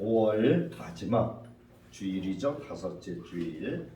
5월 마지막 주일이죠. 다섯째 주일.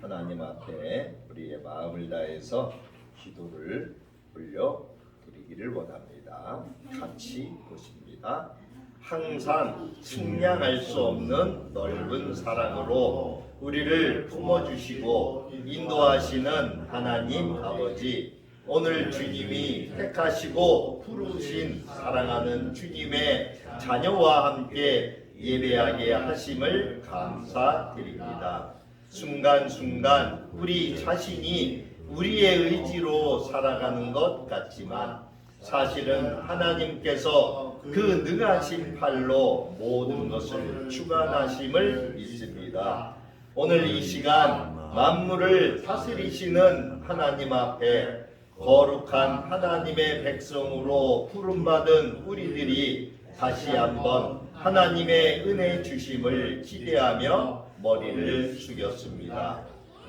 하나님 앞에 우리의 마음을 다해서 기도를 올려 드리기를 원합니다. 같이 보십니다. 항상 측량할 수 없는 넓은 사랑으로 우리를 품어주시고 인도하시는 하나님 아버지 오늘 주님이 택하시고 부르신 사랑하는 주님의 자녀와 함께 예배하게 하심을 감사드립니다. 순간순간 우리 자신이 우리의 의지로 살아가는 것 같지만 사실은 하나님께서 그 능하신 팔로 모든 것을 주관하심을 믿습니다. 오늘 이 시간 만물을 다스리시는 하나님 앞에 거룩한 하나님의 백성으로 부름받은 우리들이 다시 한번 하나님의 은혜 주심을 기대하며 머리를 숙였습니다.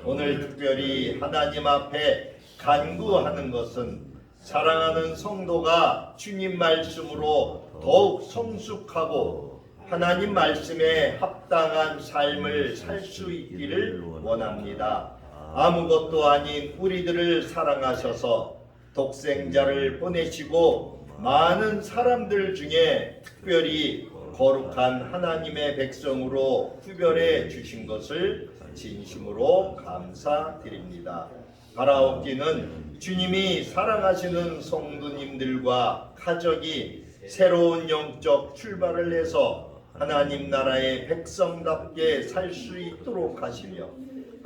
오늘 특별히 하나님 앞에 간구하는 것은 사랑하는 성도가 주님 말씀으로 더욱 성숙하고 하나님 말씀에 합당한 삶을 살 수 있기를 원합니다. 아무것도 아닌 우리들을 사랑하셔서 독생자를 보내시고 많은 사람들 중에 특별히 거룩한 하나님의 백성으로 구별해 주신 것을 진심으로 감사드립니다. 바라옵기는 주님이 사랑하시는 성도님들과 가족이 새로운 영적 출발을 해서 하나님 나라의 백성답게 살 수 있도록 하시며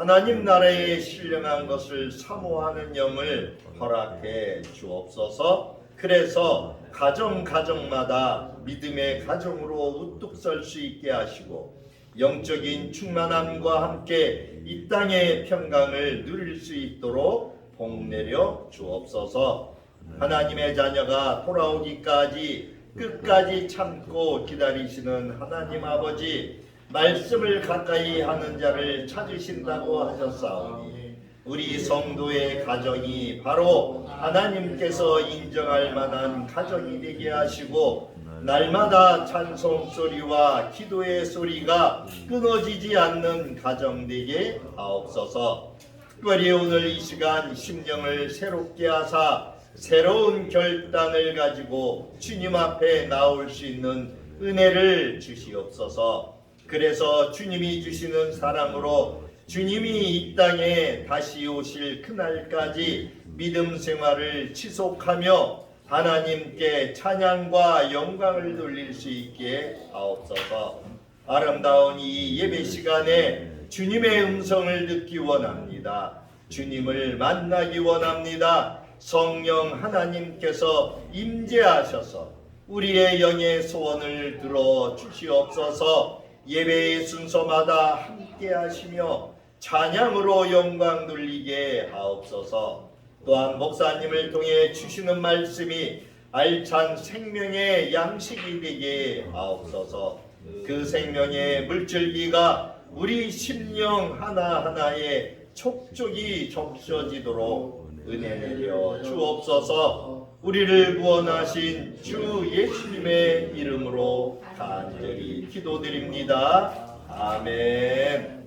하나님 나라에 신령한 것을 사모하는 영을 허락해 주옵소서. 그래서 가정 가정마다 믿음의 가정으로 우뚝 설 수 있게 하시고 영적인 충만함과 함께 이 땅의 평강을 누릴 수 있도록 복 내려 주옵소서. 하나님의 자녀가 돌아오기까지 끝까지 참고 기다리시는 하나님 아버지 말씀을 가까이 하는 자를 찾으신다고 하셨사오니 우리 성도의 가정이 바로 하나님께서 인정할 만한 가정이 되게 하시고 날마다 찬송 소리와 기도의 소리가 끊어지지 않는 가정 되게 하옵소서. 특별히 오늘 이 시간 심령을 새롭게 하사 새로운 결단을 가지고 주님 앞에 나올 수 있는 은혜를 주시옵소서. 그래서 주님이 주시는 사랑으로 주님이 이 땅에 다시 오실 그날까지 믿음 생활을 지속하며 하나님께 찬양과 영광을 돌릴 수 있게 하옵소서. 아름다운 이 예배 시간에 주님의 음성을 듣기 원합니다. 주님을 만나기 원합니다. 성령 하나님께서 임재하셔서 우리의 영의 소원을 들어 주시옵소서. 예배의 순서마다 함께 하시며 찬양으로 영광 돌리게 하옵소서. 또한 목사님을 통해 주시는 말씀이 알찬 생명의 양식이 되게 하옵소서. 그 생명의 물줄기가 우리 심령 하나하나에 촉촉이 적셔지도록 은혜 내려 주옵소서. 우리를 구원하신 주 예수님의 이름으로 간절히 기도드립니다. 아멘.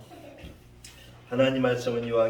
하나님 말씀은 이와